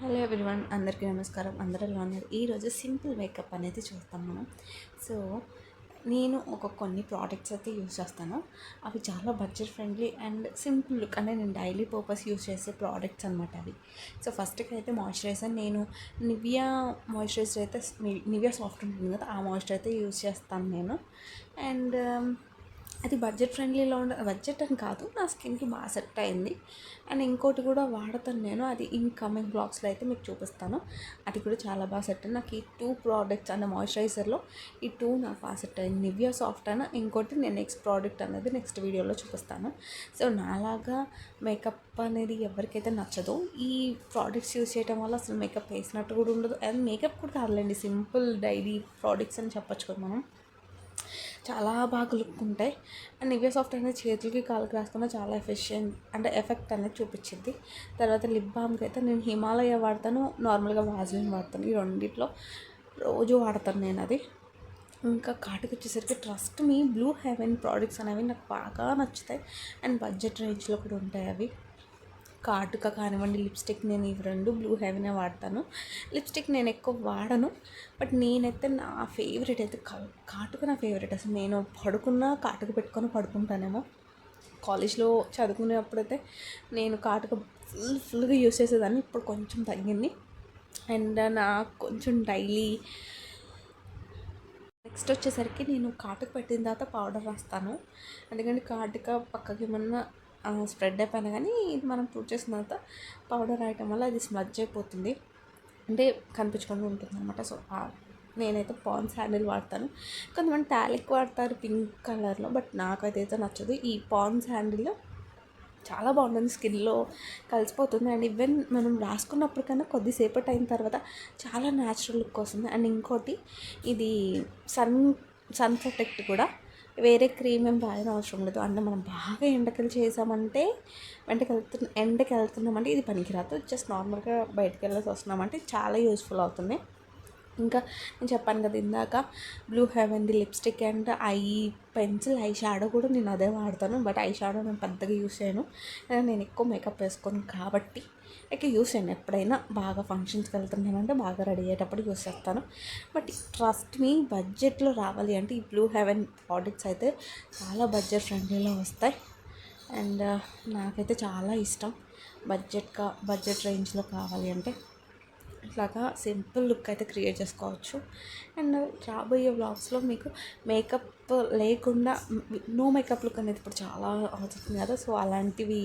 Hello everyone అందరికీ నమస్కారం. అందరూ ఎలా ఉన్నారు? ఈరోజు సింపుల్ మేకప్ అనేది చూస్తాం మనం. సో నేను ఒక కొన్ని ప్రోడక్ట్స్ అయితే యూజ్ చేస్తాను. అవి చాలా budget friendly and simple look అంటే నేను డైలీ పర్పస్ యూస్ చేసే ప్రోడక్ట్స్ అనమాట అవి. సో ఫస్ట్కి అయితే మాయిశ్చరైజర్ నేను నివియా మాయిశ్చరైజర్ అయితే నివియా సాఫ్ట్ ఉంటుంది కదా ఆ మాయిశ్చర్ అయితే యూజ్ చేస్తాను నేను. అండ్ అది బడ్జెట్ ఫ్రెండ్లీలో ఉండ బడ్జెట్ అని కాదు నా స్కిన్కి బాగా సెట్ అయింది. అండ్ ఇంకోటి కూడా వాడతాను నేను అది ఇన్కమింగ్ బ్లాగ్స్లో అయితే మీకు చూపిస్తాను. అది కూడా చాలా బాగా సెట్ అయింది. నాకు ఈ టూ ప్రోడక్ట్స్ అంటే మాయిశ్చరైజర్లో ఈ టూ నాకు బాగా సెట్ అయింది. నివ్యా సాఫ్ట్ అయినా ఇంకోటి నేను నెక్స్ట్ ప్రోడక్ట్ అనేది నెక్స్ట్ వీడియోలో చూపిస్తాను. సో నాలాగా మేకప్ అనేది ఎవరికైతే నచ్చదో ఈ ప్రోడక్ట్స్ యూస్ చేయడం వల్ల అసలు మేకప్ వేసినట్టు కూడా ఉండదు. అండ్ మేకప్ కూడా కాదులేండి సింపుల్ డైలీ ప్రోడక్ట్స్ అని చెప్పొచ్చు కదా మనం. చాలా బాగా లుక్ ఉంటాయి అండ్ నివ్యా సాఫ్ట్ అనేది చేతులకి కాళ్ళకి రాసుకున్న చాలా ఎఫిషియెంట్ అంటే ఎఫెక్ట్ అనేది చూపించింది తర్వాత లిప్ బామ్కి అయితే నేను హిమాలయ వాడతాను నార్మల్గా వాజ్లిన్ వాడతాను. ఈ రెండిట్లో రోజు వాడతాను నేను అది. ఇంకా కాటుకు వచ్చేసరికి trust me blue heaven products అనేవి నాకు బాగా నచ్చుతాయి. అండ్ బడ్జెట్ రేంజ్లో కూడా ఉంటాయి అవి. కాటుక కానివ్వండి లిప్స్టిక్ నేను ఇవి రెండు బ్లూ హెవెనే వాడతాను. లిప్స్టిక్ నేను ఎక్కువ వాడను బట్ నేనైతే నా ఫేవరెట్ అయితే కాటుక నా ఫేవరెట్. అసలు నేను పడుకున్న కాటుక పెట్టుకొని పడుకుంటానేమో. కాలేజ్లో చదువుకునేప్పుడైతే నేను కాటుక ఫుల్ ఫుల్గా యూస్ చేసేదాన్ని ఇప్పుడు కొంచెం తగ్గింది. అండ్ నాకు కొంచెం డైలీ నెక్స్ట్ వచ్చేసరికి నేను కాటుక పెట్టిన తర్వాత పౌడర్ రాస్తాను. ఎందుకంటే కాటుక పక్కకి ఏమన్నా స్ప్రెడ్ అయిపోయినా కానీ ఇది మనం పూర్తి చేసిన తర్వాత పౌడర్ రాయటం వల్ల అది స్మజ్ అయిపోతుంది. అంటే కనిపించకుండా ఉంటుంది అనమాట సో నేనైతే పాన్ హ్యాండిల్ వాడతాను. కొంతమంది టాలిక్ వాడతారు పింక్ కలర్లో బట్ నాకైతే నచ్చదు. ఈ పాన్ హ్యాండిల్ చాలా బాగుంటుంది. స్కిన్లో కలిసిపోతుంది. అండ్ ఈవెన్ మనం రాసుకున్నప్పుడు కన్నా కొద్దిసేపటి అయిన తర్వాత చాలా న్యాచురల్ లుక్ వస్తుంది. అండ్ ఇంకోటి ఇది సన్ సన్ ప్రొటెక్ట్ కూడా వేరే క్రీమ్ ఏం రాయడం అవసరం లేదు. అంటే మనం బాగా ఎండకలు చేసామంటే వెంటకి వెళ్తున్న ఎండకి వెళ్తున్నామంటే ఇది పనికిరాదు. జస్ట్ నార్మల్గా బయటకు వెళ్ళేసి వస్తున్నామంటే చాలా యూస్ఫుల్ అవుతుంది. ఇంకా నేను చెప్పాను కదా ఇందాక blue హెవెన్ది lipstick and eye pencil eye shadow కూడా నేను అదే వాడతాను బట్ ఐ షాడో నేను పెద్దగా యూస్ చేయను. నేను ఎక్కువ మేకప్ వేసుకోను కాబట్టి ఇక యూస్ చేయను. ఎప్పుడైనా బాగా ఫంక్షన్స్కి వెళ్తున్నానంటే బాగా రెడీ అయ్యేటప్పుడు యూస్ చేస్తాను. బట్ ట్రస్ట్ మీ బడ్జెట్లో రావాలి అంటే ఈ బ్లూ హెవెన్ ప్రోడక్ట్స్ అయితే చాలా బడ్జెట్ ఫ్రెండ్లీలో వస్తాయి. అండ్ నాకైతే చాలా ఇష్టం. బడ్జెట్గా బడ్జెట్ రేంజ్లో కావాలి అంటే. ఇట్లాగా సింపుల్ లుక్ అయితే క్రియేట్ చేసుకోవచ్చు. అండ్ రాబోయే బ్లాగ్స్లో మీకు మేకప్ లేకుండా నో మేకప్ లుక్ అనేది ఇప్పుడు చాలా అవుతుంది కదా. సో అలాంటివి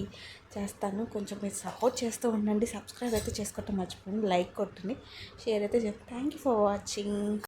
చేస్తాను. కొంచెం మీరు సపోర్ట్ చేస్తూ ఉండండి. సబ్స్క్రైబ్ అయితే చేసుకోవటం మర్చిపోండి లైక్ కొట్టండి. షేర్ అయితే చెప్పి థ్యాంక్ యూ ఫర్ వాచింగ్.